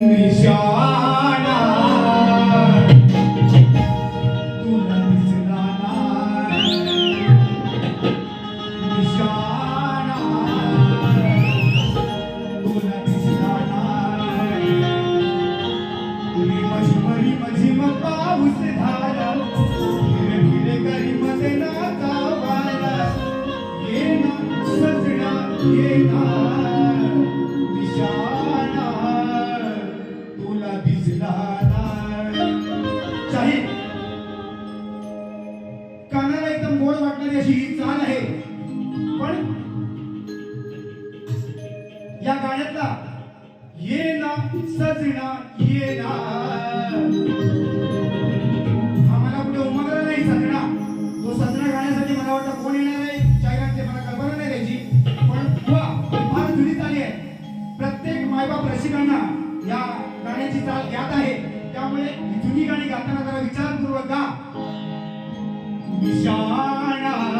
निशाणा तुला दिसला तुला दिसला पाऊस धारा करी मध्ये ये ना सजना ये ना. गोड वाटणारी अशी ही चाल आहे. पण या गाण्यातला ये ना सजना ये ना. आम्हाला कुठे उमगला नाही सजना. तो सजना गाण्यासाठी मला वाटतं कोण येणार नाही जाहिरात मला कल्पना नाही त्याची. पण वा फार जुनी चाली आहे. प्रत्येक मायबाप रसिकांना या गाण्याची चाल ज्ञात आहे. त्यामुळे जुनी गाणी गाताना जरा विचारपूर्वक गा. निशाणा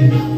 Yeah.